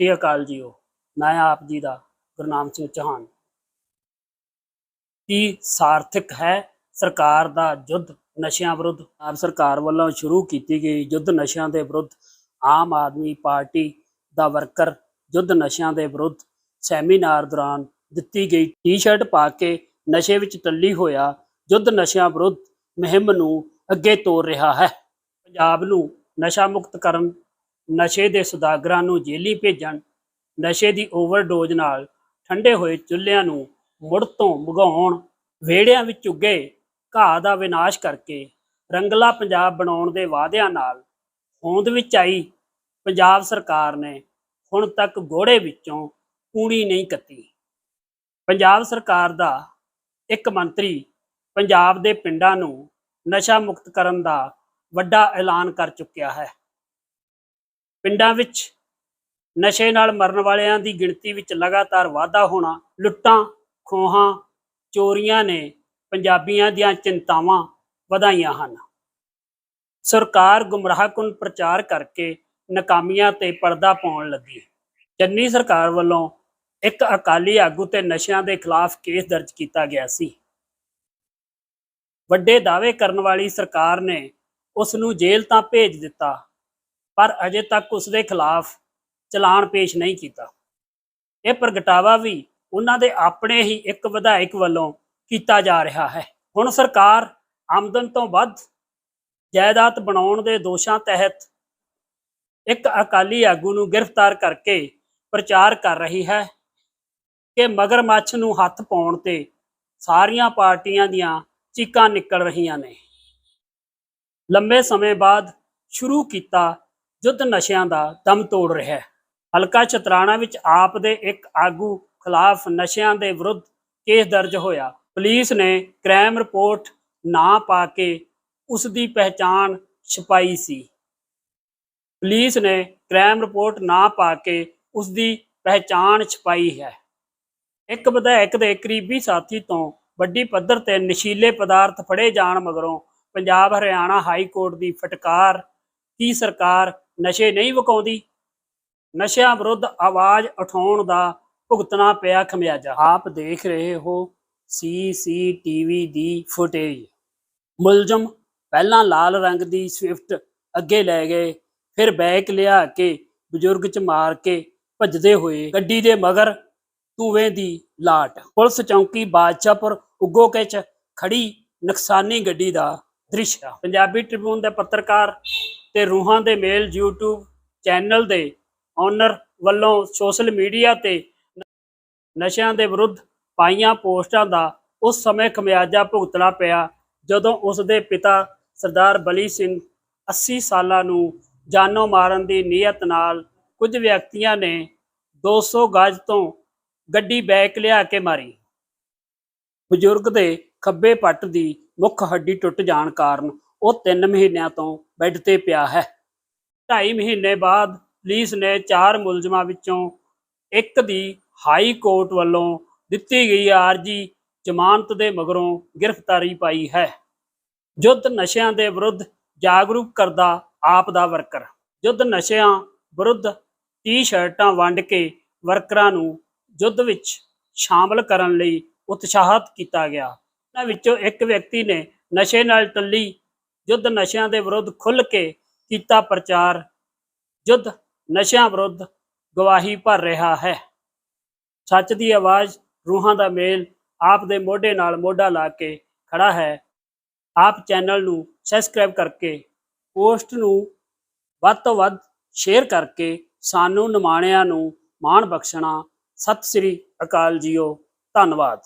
ਸ੍ਰੀ ਅਕਾਲ JIO, ਮੈਂ ਆਪ ਜੀ ਦਾ ਗੁਰਨਾਮ ਸਿੰਘ ਚੌਹਾਨ। ਕੀ ਸਾਰਥਕ ਹੈ ਸਰਕਾਰ ਦਾ ਯੁੱਧ? ਨਸ਼ਿਆਂ ਵਿਰੁੱਧ ਆਪ ਸਰਕਾਰ ਵੱਲੋਂ ਸ਼ੁਰੂ ਕੀਤੀ ਗਈ ਯੁੱਧ ਨਸ਼ਿਆਂ ਦੇ ਵਿਰੁੱਧ। ਆਮ ਆਦਮੀ ਪਾਰਟੀ ਦਾ ਵਰਕਰ ਯੁੱਧ ਨਸ਼ਿਆਂ ਦੇ ਵਿਰੁੱਧ ਸੈਮੀਨਾਰ ਦੌਰਾਨ ਦਿੱਤੀ ਗਈ ਟੀ-ਸ਼ਰਟ ਪਾ ਕੇ ਨਸ਼ੇ ਵਿੱਚ ਟੱਲੀ ਹੋਇਆ ਯੁੱਧ ਨਸ਼ਿਆਂ ਵਿਰੁੱਧ ਮੁਹਿੰਮ ਨੂੰ ਅੱਗੇ ਤੋਰ ਰਿਹਾ ਹੈ। ਪੰਜਾਬ ਨੂੰ ਨਸ਼ਾ ਮੁਕਤ ਕਰਨ ਨਸ਼ੇ ਦੇ ਸੁਦਾਗਰਾਂ ਨੂੰ ਜੇਲੀ ਭੇਜਣ, ਨਸ਼ੇ ਦੀ ਓਵਰਡੋਜ਼ ਨਾਲ ਠੰਡੇ ਹੋਏ ਚੁੱਲ੍ਹਿਆਂ ਨੂੰ ਮੁੜ ਤੋਂ ਭਗਾਉਣ ਵਿਹੜਿਆਂ ਵਿੱਚ ਉੱਗੇ ਘਾਹ ਦਾ ਵਿਨਾਸ਼ ਕਰਕੇ ਰੰਗਲਾ ਪੰਜਾਬ ਬਣਾਉਣ ਦੇ ਵਾਅਦਿਆਂ ਨਾਲ ਹੋਂਦ ਵਿੱਚ ਆਈ ਪੰਜਾਬ ਸਰਕਾਰ ਨੇ, ਹੁਣ ਤੱਕ ਗੋੜੇ ਵਿੱਚੋਂ ਕੂਣੀ ਨਹੀਂ ਕੱਤੀ। ਪੰਜਾਬ ਸਰਕਾਰ ਦਾ ਇੱਕ ਮੰਤਰੀ ਪੰਜਾਬ ਦੇ ਪਿੰਡਾਂ ਨੂੰ ਨਸ਼ਾ ਮੁਕਤ ਕਰਨ ਦਾ ਵੱਡਾ ਐਲਾਨ ਕਰ ਚੁੱਕਿਆ ਹੈ। ਪਿੰਡਾਂ ਵਿੱਚ ਨਸ਼ੇ ਨਾਲ ਮਰਨ ਵਾਲਿਆਂ ਦੀ ਗਿਣਤੀ ਵਿੱਚ ਲਗਾਤਾਰ ਵਾਧਾ ਹੋਣਾ, ਲੁੱਟਾਂ, ਖੋਹਾਂ, ਚੋਰੀਆਂ ਨੇ ਪੰਜਾਬੀਆਂ ਦੀਆਂ ਚਿੰਤਾਵਾਂ ਵਧਾਈਆਂ ਹਨ। ਸਰਕਾਰ ਗੁੰਮਰਾਹਕੁਨ ਪ੍ਰਚਾਰ ਕਰਕੇ ਨਾਕਾਮੀਆਂ ਤੇ ਪਰਦਾ ਪਾਉਣ ਲੱਗੀ ਚੰਨੀ ਸਰਕਾਰ ਵੱਲੋਂ ਇੱਕ ਅਕਾਲੀ ਆਗੂ ਤੇ ਨਸ਼ਿਆਂ ਦੇ ਖਿਲਾਫ ਕੇਸ ਦਰਜ ਕੀਤਾ ਗਿਆ ਸੀ। ਵੱਡੇ ਦਾਅਵੇ ਕਰਨ ਵਾਲੀ ਸਰਕਾਰ ਨੇ ਉਸ ਨੂੰ ਜੇਲ੍ਹ ਤਾਂ ਭੇਜ ਦਿੱਤਾ ਪਰ ਅਜੇ ਤੱਕ ਉਸ ਦੇ ਖਿਲਾਫ ਚਲਾਨ ਪੇਸ਼ ਨਹੀਂ ਕੀਤਾ। ਇਹ ਪ੍ਰਗਟਾਵਾ ਵੀ ਉਹਨਾਂ ਦੇ ਆਪਣੇ ਹੀ ਇੱਕ ਵਿਧਾਇਕ ਵੱਲੋਂ ਕੀਤਾ ਜਾ ਰਿਹਾ ਹੈ। ਹੁਣ ਸਰਕਾਰ ਆਮਦਨ ਤੋਂ ਵੱਧ ਜਾਇਦਾਦ ਬਣਾਉਣ ਦੇ ਦੋਸ਼ਾਂ ਤਹਿਤ ਇੱਕ ਅਕਾਲੀ ਆਗੂ ਨੂੰ ਗ੍ਰਿਫਤਾਰ ਕਰਕੇ ਪ੍ਰਚਾਰ ਕਰ ਰਹੀ ਹੈ ਕਿ ਮਗਰਮੱਛ ਨੂੰ ਹੱਥ ਪਾਉਣ ਤੇ ਸਾਰੀਆਂ ਪਾਰਟੀਆਂ ਦੀਆਂ ਚੀਕਾਂ ਨਿਕਲ ਰਹੀਆਂ ਨੇ। ਲੰਬੇ ਸਮੇਂ ਬਾਅਦ ਸ਼ੁਰੂ ਕੀਤਾ ਯੁੱਧ ਨਸ਼ਿਆਂ ਦਾ ਦਮ ਤੋੜ ਰਿਹਾ ਹੈ। ਹਲਕਾ ਚਤਰਾਣਾ ਵਿੱਚ ਆਪ ਦੇ ਇੱਕ ਆਗੂ ਖਿਲਾਫ ਨਸ਼ਿਆਂ ਦੇ ਵਿਰੁੱਧ ਕੇਸ ਦਰਜ ਹੋਇਆ। ਪੁਲਿਸ ਨੇ ਕ੍ਰਾਈਮ ਰਿਪੋਰਟ ਨਾ ਪਾ ਕੇ ਉਸ ਦੀ ਪਹਿਚਾਣ ਛਪਾਈ ਸੀ। ਪੁਲਿਸ ਨੇ ਕ੍ਰਾਈਮ ਰਿਪੋਰਟ ਨਾ ਪਾ ਕੇ ਉਸ ਦੀ ਪਹਿਚਾਣ ਛਪਾਈ ਹੈ। ਇੱਕ ਵਿਧਾਇਕ ਦੇ ਕਰੀਬੀ ਸਾਥੀ ਤੋਂ ਵੱਡੀ ਪੱਧਰ ਤੇ ਨਸ਼ੀਲੇ ਪਦਾਰਥ ਫੜੇ ਜਾਣ ਮਗਰੋਂ ਪੰਜਾਬ ਹਰਿਆਣਾ ਹਾਈ ਕੋਰਟ ਦੀ ਫਟਕਾਰ ਕੀ ਸਰਕਾਰ ਨਸ਼ੇ ਨਹੀਂ ਵਕਾਉਂਦੀ। ਨਸ਼ਿਆਂ ਵਿਰੁੱਧ ਆਵਾਜ਼ ਉਠਾਉਣ ਦਾ ਭੁਗਤਣਾ ਪਿਆ ਖਮਿਆਜਾ। ਆਪ ਦੇਖ ਰਹੇ ਹੋ ਸੀਸੀਟੀਵੀ ਦੀ ਫੁਟੇਜ। ਮੁਲਜ਼ਮ ਪਹਿਲਾਂ ਲਾਲ ਰੰਗ ਦੀ ਸਵਿਫਟ ਅੱਗੇ ਲੈ ਗਏ, ਫਿਰ ਬੈਕ ਲਿਆ ਕੇ ਬਜ਼ੁਰਗ ਚ ਮਾਰ ਕੇ ਭੱਜਦੇ ਹੋਏ ਗੱਡੀ ਦੇ ਮਗਰ ਧੂਵੇਂ ਦੀ ਲਾਟ। ਪੁਲਿਸ ਚੌਂਕੀ ਬਾਦਸ਼ਾਹਪੁਰ ਉਗੋਕੇ ਚ ਖੜੀ ਨੁਕਸਾਨੀ ਗੱਡੀ ਦਾ ਦ੍ਰਿਸ਼। ਪੰਜਾਬੀ ਟ੍ਰਿਬਿਊਨ ਦੇ ਪੱਤਰਕਾਰ ਤੇ ਰੂਹਾਂ ਦੇ ਮੇਲ YouTube ਚੈਨਲ ਦੇ ਓਨਰ ਵੱਲੋਂ ਸੋਸ਼ਲ ਮੀਡੀਆ ਤੇ ਨਸ਼ਿਆਂ ਦੇ ਵਿਰੁੱਧ ਪਾਈਆਂ ਪੋਸਟਾਂ ਦਾ ਉਸ ਸਮੇਂ ਖਮਿਆਜਾ ਭੁਗਤਣਾ ਪਿਆ, ਜਦੋਂ ਉਸ ਦੇ ਪਿਤਾ ਸਰਦਾਰ ਬਲੀ ਸਿੰਘ 80 ਸਾਲਾਂ ਨੂੰ ਜਾਨੋਂ ਮਾਰਨ ਦੀ ਨੀਅਤ ਨਾਲ ਕੁਝ ਵਿਅਕਤੀਆਂ ਨੇ 200 ਗਜ ਤੋਂ ਗੱਡੀ ਬੈਕ ਲਿਆ ਕੇ ਮਾਰੀ। ਬਜ਼ੁਰਗ ਦੇ ਖੱਬੇ ਪੱਟ ਦੀ ਮੁੱਖ ਹੱਡੀ ਟੁੱਟ ਜਾਣ ਕਾਰਨ ਉਹ 3 ਮਹੀਨਿਆਂ ਤੋਂ ਬੈੱਡ ਤੇ ਪਿਆ ਹੈ। 2.5 ਮਹੀਨੇ ਬਾਅਦ ਪੁਲਿਸ ਨੇ ਚਾਰ ਮੁਲਜ਼ਮਾਂ ਵਿੱਚੋਂ ਇੱਕ ਦੀ ਹਾਈ ਕੋਰਟ ਵੱਲੋਂ ਦਿੱਤੀ ਗਈ ਆਰਜੀ ਜ਼ਮਾਨਤ ਦੇ ਮਗਰੋਂ ਗ੍ਰਿਫਤਾਰੀ ਪਾਈ ਹੈ। ਯੁੱਧ ਨਸ਼ਿਆਂ ਦੇ ਵਿਰੁੱਧ ਜਾਗਰੂਕ ਕਰਦਾ ਆਪ ਦਾ ਵਰਕਰ। ਯੁੱਧ ਨਸ਼ਿਆਂ ਵਿਰੁੱਧ ਟੀ-ਸ਼ਰਟਾਂ ਵੰਡ ਕੇ ਵਰਕਰਾਂ ਨੂੰ ਯੁੱਧ ਵਿੱਚ ਸ਼ਾਮਲ ਕਰਨ ਲਈ ਉਤਸ਼ਾਹਤ ਕੀਤਾ ਗਿਆ। ਇਹਨਾਂ ਵਿੱਚੋਂ ਇੱਕ ਵਿਅਕਤੀ ਨੇ ਨਸ਼ੇ ਨਾਲ ਟੱਲੀ ਯੁੱਧ ਨਸ਼ਿਆਂ ਦੇ ਵਿਰੁੱਧ ਖੁੱਲ੍ਹ ਕੇ ਕੀਤਾ ਪ੍ਰਚਾਰ। ਯੁੱਧ ਨਸ਼ਿਆਂ ਵਿਰੁੱਧ ਗਵਾਹੀ ਭਰ ਰਿਹਾ ਹੈ। ਸੱਚ ਦੀ ਆਵਾਜ਼ ਰੂਹਾਂ ਦਾ ਮੇਲ ਆਪ ਦੇ ਮੋਢੇ ਨਾਲ ਮੋਢਾ ਲਾ ਕੇ ਖੜਾ ਹੈ। ਆਪ ਚੈਨਲ ਨੂੰ ਸਬਸਕ੍ਰਾਈਬ ਕਰਕੇ, ਪੋਸਟ ਨੂੰ ਵੱਧ ਤੋਂ ਵੱਧ ਸ਼ੇਅਰ ਕਰਕੇ ਸਾਨੂੰ ਨਿਮਾਣਿਆਂ ਨੂੰ ਮਾਣ ਬਖਸ਼ਣਾ। ਸਤਿ ਸ੍ਰੀ ਅਕਾਲ ਜੀਓ। ਧੰਨਵਾਦ।